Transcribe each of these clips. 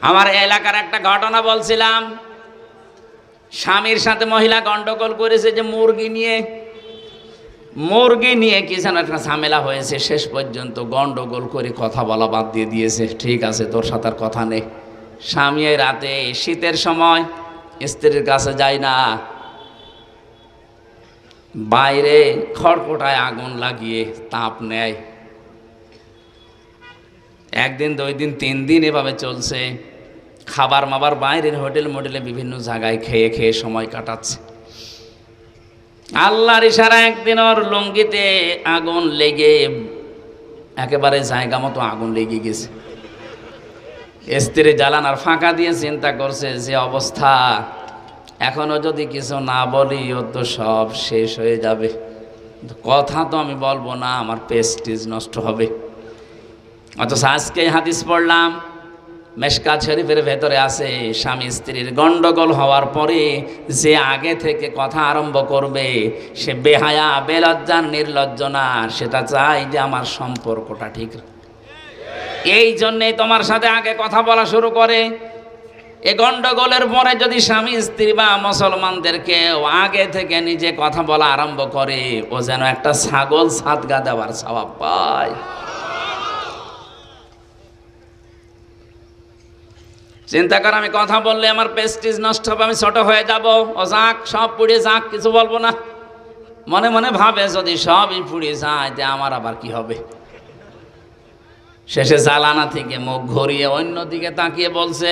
আমার এলাকার একটা ঘটনা বলছিলাম। স্বামীর সাথে মহিলা গন্ডগোল করেছে যে মুরগি নিয়ে মুরগি নিয়ে কি যেন একটা ঝামেলা হয়েছে, শেষ পর্যন্ত গন্ডগোল করে কথা বলা বাদ দিয়ে দিয়েছে। ঠিক আছে, তোর সাথে আর কথা নেই। স্বামী রাতে শীতের সময় স্ত্রীর কাছে যায় না। বাইরে খড়কোটায় আগুন লাগিয়ে তাপ নেয়। একদিন, দুই দিন, তিন দিন এভাবে চলছে। খাবার মাবার বাইরের হোটেল মোটেলে বিভিন্ন জায়গায় খেয়ে খেয়ে সময় কাটাচ্ছে। আল্লাহর ইশারা একদিন ওর লুঙ্গিতে আগুন লেগে, একেবারে জায়গা মতো আগুন লেগে গেছে। স্ত্রী জ্বালানার ফাঁকা দিয়ে চিন্তা করছে যে অবস্থা, এখনও যদি কিছু না বলি ও তো সব শেষ হয়ে যাবে। কথা তো আমি বলব না, আমার পেস্টিজ নষ্ট হবে। অথচ আজকে হাদিস পড়লাম মেশকাত শরীফের ভেতরে আছে, স্বামী স্ত্রীর গন্ডগোল হওয়ার পরে যে আগে থেকে কথা আরম্ভ করবে, সে বেহায়া, বেলজ্জার, নির্লজ্জ না, সেটা চাই যে আমার সম্পর্কটা ঠিক এই জন্যেই তোমার সাথে আগে কথা বলা শুরু করে। এ গন্ডগোলের পরে যদি স্বামী স্ত্রী বা মুসলমানদেরকে আগে থেকে নিজে কথা বলা আরম্ভ করে, ও যেন একটা ছাগল সাতগা দেওয়ার স্বভাব পায়। চিন্তা কর, আমি কথা বললে আমার পেস্টিজ নষ্ট হবে, আমি ছোট হয়ে যাব। ও যাক সব পুড়ে যাক, কিছু বলব না। মনে মনে ভাবে, যদি সবই পুড়িয়ে যায়, তে আমার আবার কি হবে? শেষে জ্বালানা থেকে মুখ ঘুরিয়ে অন্য দিকে তাকিয়ে বলছে,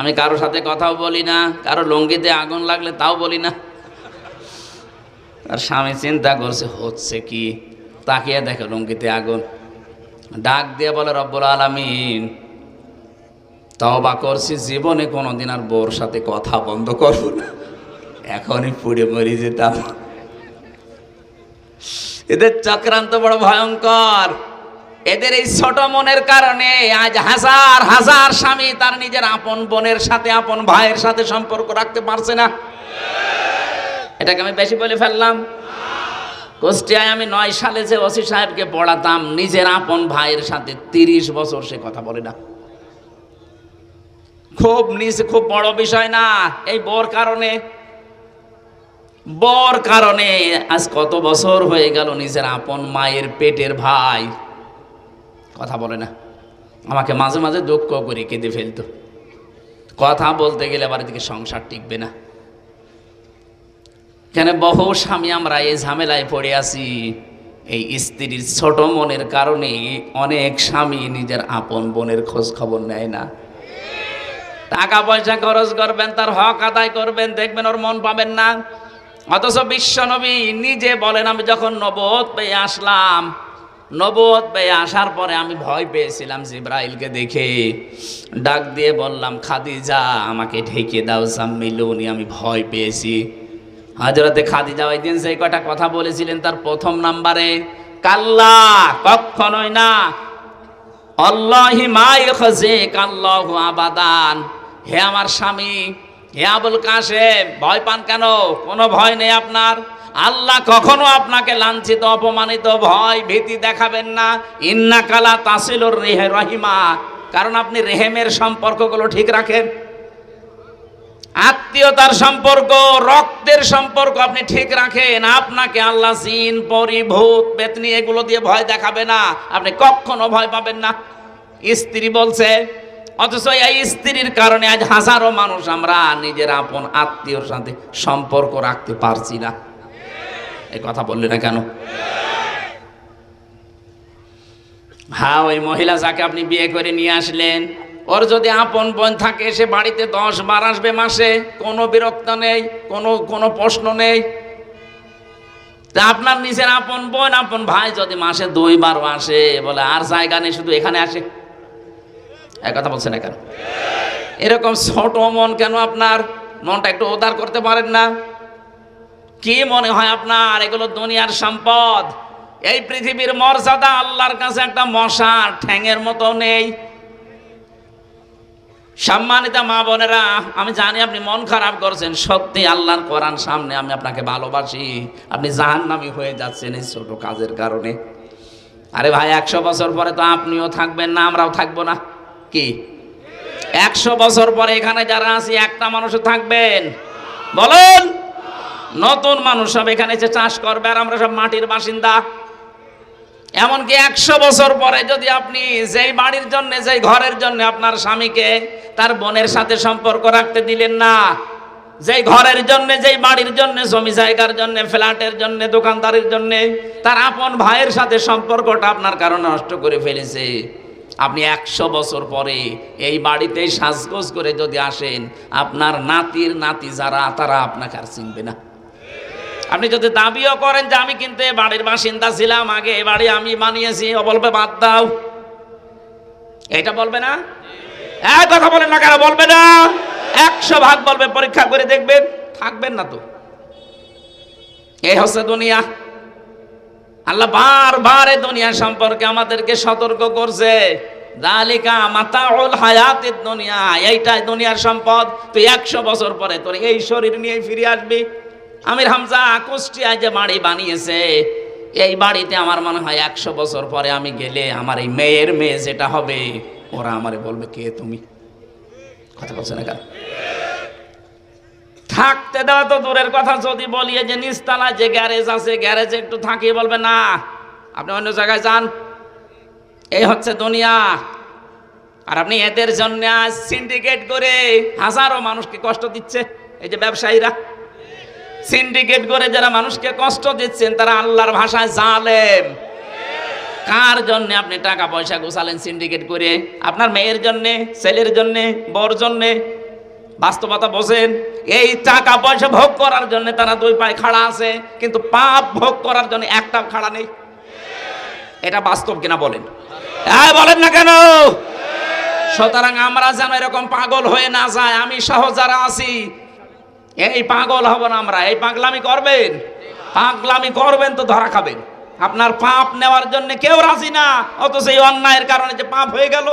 আমি কারোর সাথে কথাও বলি না, কারও লঙ্গিতে আগুন লাগলে তাও বলি না। আর স্বামী চিন্তা করছে, হচ্ছে কি? তাকিয়ে দেখে লঙ্গিতে আগুন। ডাক দিয়ে বলে, রব্বুল আলমিন তবা করছি, জীবনে কোনোদিন আর বোর সাথে কথা বন্ধ করব না। এখনই পুড়ে মরি যেতাম। এদের চক্রান্ত বড় ভয়ঙ্কর। এদের এই ছোট মনের কারণে আজ হাজার হাজার স্বামী তার নিজের আপন বোনের সাথে, আপন ভাইয়ের সাথে সম্পর্ক রাখতে পারছে না। এটাকে আমি বেশি বলে ফেললাম। কুষ্টিয়ায় আমি নয় সালে যে ওসি সাহেবকে পড়াতাম, নিজের আপন ভাইয়ের সাথে তিরিশ বছর সে কথা বলে না। খুব নিচে খুব বড় বিষয় না। এই বর কারণে বর কারণে আজ কত বছর হয়ে গেল নিজের আপন মায়ের পেটের ভাই। কথা বলে না। আমাকে মাঝে মাঝে দুঃখ করে কেঁদে ফেলতো। কথা বলতে গেলে আবার এদিকে সংসার টিকবে না। কেন বহু স্বামী আমরা এই ঝামেলায় পড়ে আছি। এই স্ত্রীর ছোট মনের কারণে অনেক স্বামী নিজের আপন বোনের খোঁজ খবর নেয় না। টাকা পয়সা খরচ করবেন, তার হক আদায় করবেন, দেখবেন ওর মন পাবেন না। অথচ বিশ্বনবী নিজে বলেন, আমি যখন নবদ পেয়ে আসলাম নবদ পেয়ে আসার পরে আমি ভয় পেয়েছিলাম জিব্রাইলকে দেখে। ডাক দিয়ে বললাম, খাদিজা, আমাকে ঢেকে দাও সাম্মিলুনি, আমি ভয় পেয়েছি। হাজরাতে খাদিজা ওই দিন সেই কটা কথা বলেছিলেন, তার প্রথম নাম্বারে, কাল্লা কখনোই না আল্লাহি মাই খসে কাল্লাহু আবাদান। হে আমার স্বামী, হে আবুল কাশেম, ভয় পান কেন? কোনো ভয় নেই আপনার? আল্লাহ কখনো আপনাকে লাঞ্ছিত, অপমানিত, ভয়, ভীতি দেখাবেন না। ইন্না কালা তাসিলুর রেহে রহিমা। কারণ আপনি রেহেমের সম্পর্কগুলো ঠিক রাখেন। আত্মীয়তার সম্পর্ক, রক্তের সম্পর্ক আপনি ঠিক রাখেন। আপনাকে আল্লাহ জিন পরিভূত পেতনি এগুলো দিয়ে ভয় দেখাবে না। আপনি কখনো ভয় পাবেন না। স্ত্রী বলছে, অথচ এই স্ত্রীর কারণে আজ হাজারো মানুষ আমরা নিজের আপন আত্মীয়র সাথে সম্পর্ক রাখতে পারছি না। এই কথা বললি না কেন? হ্যাঁ ওই মহিলা যাকে আপনি বিয়ে করে নিয়ে আসলেন ওর যদি আপন বোন থাকে, সে বাড়িতে দশ বার আসবে মাসে। কোনো বিরক্ত নেই, কোনো কোনো প্রশ্ন নেই। তা আপনার নিজের আপন বোন, আপন ভাই যদি মাসে দুইবারও আসে, বলে আর জায়গা নেই, শুধু এখানে আসে। এক কথা বলছেন কেন? এরকম ছোট মন কেন আপনার? মনটা একটু উদার করতে পারেন না। কি মনে হয় আপনার? এগুলো দুনিয়ার সম্পদ। এই পৃথিবীর মর্যাদা আল্লাহর কাছে একটা মশার ঠ্যাঙের মতো নেই। সম্মানিত মা বোনেরা, আমি জানি আপনি মন খারাপ করছেন, সত্যি আল্লাহর কোরআন সামনে আমি আপনাকে ভালোবাসি। আপনি জাহান্নামি হয়ে যাচ্ছেন এই ছোট কাজের কারণে। আরে ভাই, একশো বছর পরে তো আপনিও থাকবেন না, আমরাও থাকব না। কি? একশো বছর পরে এখানে যারা আছি, একটা মানুষও থাকবেন। বলুন, নতুন মানুষ সব এখানে এসে চাষ করবে আর আমরা সব মাটির বাসিন্দা। এমনকি একশো বছর পরে যদি আপনি যেই বাড়ির জন্য, যেই ঘরের জন্য আপনার স্বামীকে তার বোনের সাথে সম্পর্ক রাখতে দিলেন না, যেই ঘরের জন্য, যেই বাড়ির জন্য, জমি জায়গার জন্য, ফ্ল্যাটের জন্য, দোকানদারির জন্য তার আপন ভাইয়ের সাথে সম্পর্কটা আপনার কারণে নষ্ট করে ফেলেছে। আপনি একশো বছর পরে এই বাড়িতেই সাজগোজ করে যদি আসেন, আপনার নাতির নাতি যারা, তারা আপনাকে আর চিনবে না। আপনি যদি দাবিও করেন যে আমি কিন্তু বাড়ির বাসিন্দা ছিলাম, আগে এ বাড়ি আমি বানিয়েছি, ও বলবে বাদ দাও। এটা বলবে না? এক কথা বলেন না কেন, বলবে না। একশো ভাগ বলবে, পরীক্ষা করে দেখবেন, থাকবেন না তো। এই হচ্ছে দুনিয়া। আল্লাহ বারবার এই দুনিয়া সম্পর্কে আমাদেরকে সতর্ক করছে। জালিকা মাতাউল হায়াতের দুনিয়া, এইটাই দুনিয়ার সম্পদ। তুই একশো বছর পরে তোর এই শরীর নিয়ে ফিরে আসবি। আমির হামজা কুষ্টিয়ায় যে বাড়ি বানিয়েছে, এই বাড়িতে আমার মনে হয় একশো বছর পরে আমি গেলে আমার এই মেয়ের মেয়ে যেটা হবে, ওরা আমারে বলবে, কে তুমি? কথা বলছো না কেন? থাকতে দেওয়া তো দূরের কথা, যদি বলি যে নিচতলায় যে গ্যারেজ আছে, গ্যারেজে একটু থাকি বলবে, না, আপনি অন্য জায়গায় যান। এই হচ্ছে দুনিয়া। আর আপনি এদের জন্য সিন্ডিকেট করে হাজারো মানুষকে কষ্ট দিচ্ছে, এই যে ব্যবসায়ীরা। সিন্ডিকেট করে যারা মানুষকে কষ্ট দিচ্ছেন, তারা আল্লাহর ভাষায় জালেম। কার জন্য আপনি টাকা পয়সা গোছালেন সিন্ডিকেট করে? আপনার মেয়ের জন্যে, ছেলের জন্যে, বর জন্যে? বাস্তবতা বোঝেন? এই টাকা পয়সা ভোগ করার জন্য তারা দুই পায়ে খাড়া আছে, কিন্তু পাপ ভোগ করার জন্য একটা খাড়া নেই। এটা বাস্তব কিনা বলেন? হ্যাঁ বলেন না কেন? সুতরাং আমরা যেন এরকম পাগল হয়ে না যায় আমি সহ যারা আছি এই পাগল হব না আমরা, এই পাগলামি করবেন। পাগলামি করবেন তো ধরা খাবেন। আপনার পাপ নেওয়ার জন্য কেউ রাজি না অত সেই অন্যায়ের কারণে যে পাপ হয়ে গেল।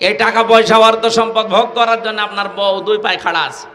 এই টাকা পয়সা, অর্থ সম্পদ ভোগ করার জন্য আপনার বউ দুই পায়ে খাড়া আছে।